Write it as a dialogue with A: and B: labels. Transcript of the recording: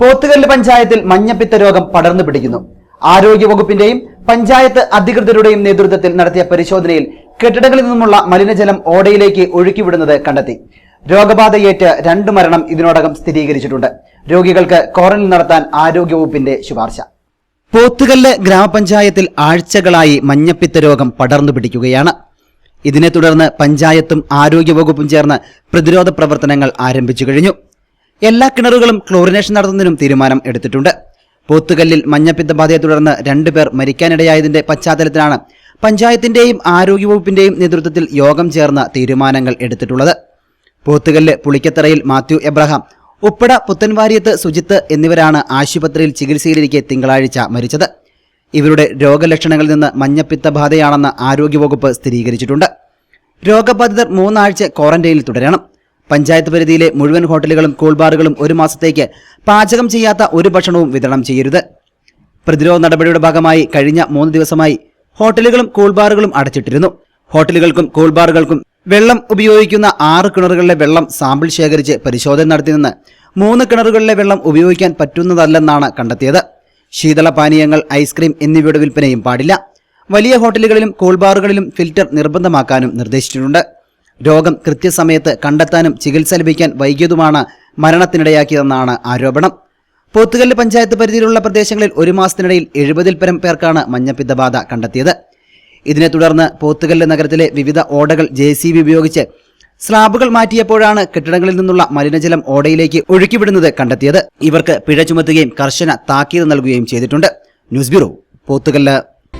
A: പോത്തുകല്ല് പഞ്ചായത്തിൽ മഞ്ഞപ്പിത്ത രോഗം പടർന്നു പിടിക്കുന്നു. ആരോഗ്യവകുപ്പിന്റെയും പഞ്ചായത്ത് അധികൃതരുടെയും നേതൃത്വത്തിൽ നടത്തിയ പരിശോധനയിൽ കെട്ടിടങ്ങളിൽ നിന്നുമുള്ള മലിനജലം ഓടയിലേക്ക് ഒഴുക്കിവിടുന്നത് കണ്ടെത്തി. രോഗബാധയേറ്റ് രണ്ട് മരണം ഇതിനോടകം സ്ഥിരീകരിച്ചിട്ടുണ്ട്. രോഗികൾക്ക് ക്വാറന്റൈൻ നടത്താൻ ആരോഗ്യവകുപ്പിന്റെ ശുപാർശ. പോത്തുകല്ല് ഗ്രാമപഞ്ചായത്തിൽ ആഴ്ചകളായി മഞ്ഞപ്പിത്ത രോഗം പടർന്നു പിടിക്കുകയാണ്. ഇതിനെ തുടർന്ന് പഞ്ചായത്തും ആരോഗ്യവകുപ്പും ചേർന്ന് പ്രതിരോധ പ്രവർത്തനങ്ങൾ ആരംഭിച്ചു കഴിഞ്ഞു. എല്ലാ കിണറുകളും ക്ലോറിനേഷൻ നടത്തുന്നതിനും തീരുമാനം എടുത്തിട്ടുണ്ട്. പോത്തുകല്ലിൽ മഞ്ഞപ്പിത്ത ബാധയെ തുടർന്ന് രണ്ടുപേർ മരിക്കാനിടയായതിന്റെ പശ്ചാത്തലത്തിലാണ് പഞ്ചായത്തിന്റെയും ആരോഗ്യവകുപ്പിന്റെയും നേതൃത്വത്തിൽ യോഗം ചേർന്ന് തീരുമാനങ്ങൾ എടുത്തിട്ടുള്ളത്. പോത്തുകല്ല് പുളിക്കത്തറയിൽ മാത്യു എബ്രഹാം ഉപ്പട പുത്തൻവാരിയത്ത് സുജിത്ത് എന്നിവരാണ് ആശുപത്രിയിൽ ചികിത്സയിലിരിക്കെ തിങ്കളാഴ്ച മരിച്ചത്. ഇവരുടെ രോഗലക്ഷണങ്ങളിൽ നിന്ന് മഞ്ഞപ്പിത്ത ബാധയാണെന്ന് ആരോഗ്യവകുപ്പ് സ്ഥിരീകരിച്ചിട്ടുണ്ട്. രോഗബാധിതർ മൂന്നാഴ്ച ക്വാറന്റൈനിൽ തുടരണം. പഞ്ചായത്ത് പരിധിയിലെ മുഴുവൻ ഹോട്ടലുകളും കൂൾബാറുകളും ഒരു മാസത്തേക്ക് പാചകം ചെയ്യാത്ത ഒരു ഭക്ഷണവും വിതരണം ചെയ്യരുത്. പ്രതിരോധ നടപടിയുടെ ഭാഗമായി കഴിഞ്ഞ മൂന്ന് ദിവസമായി ഹോട്ടലുകളും കൂൾബാറുകളും അടച്ചിട്ടിരുന്നു. ഹോട്ടലുകൾക്കും കൂൾബാറുകൾക്കും വെള്ളം ഉപയോഗിക്കുന്ന ആറ് കിണറുകളിലെ വെള്ളം സാമ്പിൾ ശേഖരിച്ച് പരിശോധന നടത്തിയെന്ന് മൂന്ന് കിണറുകളിലെ വെള്ളം ഉപയോഗിക്കാൻ പറ്റുന്നതല്ലെന്നാണ് കണ്ടെത്തിയത്. ശീതള പാനീയങ്ങൾ ഐസ്ക്രീം എന്നിവയുടെ വിൽപ്പനയും പാടില്ല. വലിയ ഹോട്ടലുകളിലും കൂൾബാറുകളിലും ഫിൽറ്റർ നിർബന്ധമാക്കാനും നിർദ്ദേശിച്ചിട്ടുണ്ട്. രോഗം കൃത്യസമയത്ത് കണ്ടെത്താനും ചികിത്സ ലഭിക്കാൻ വൈകിയതുമാണ് മരണത്തിനിടയാക്കിയതെന്നാണ് ആരോപണം. പോത്തുകല്ല് പഞ്ചായത്ത് പരിധിയിലുള്ള പ്രദേശങ്ങളിൽ ഒരു മാസത്തിനിടയിൽ എഴുപതിൽ പരം പേർക്കാണ് മഞ്ഞപ്പിത്ത ബാധ കണ്ടെത്തിയത്. ഇതിനെ തുടർന്ന് പോത്തുകല്ല് നഗരത്തിലെ വിവിധ ഓടകൾ ജെ ഉപയോഗിച്ച് സ്ലാബുകൾ മാറ്റിയപ്പോഴാണ് കെട്ടിടങ്ങളിൽ നിന്നുള്ള മലിനജലം ഓടയിലേക്ക് ഒഴുക്കിവിടുന്നത് കണ്ടെത്തിയത്. ഇവർക്ക് പിഴ ചുമത്തുകയും കർശന താക്കീത് നൽകുകയും ചെയ്തിട്ടുണ്ട്. News bureau Pothukallu.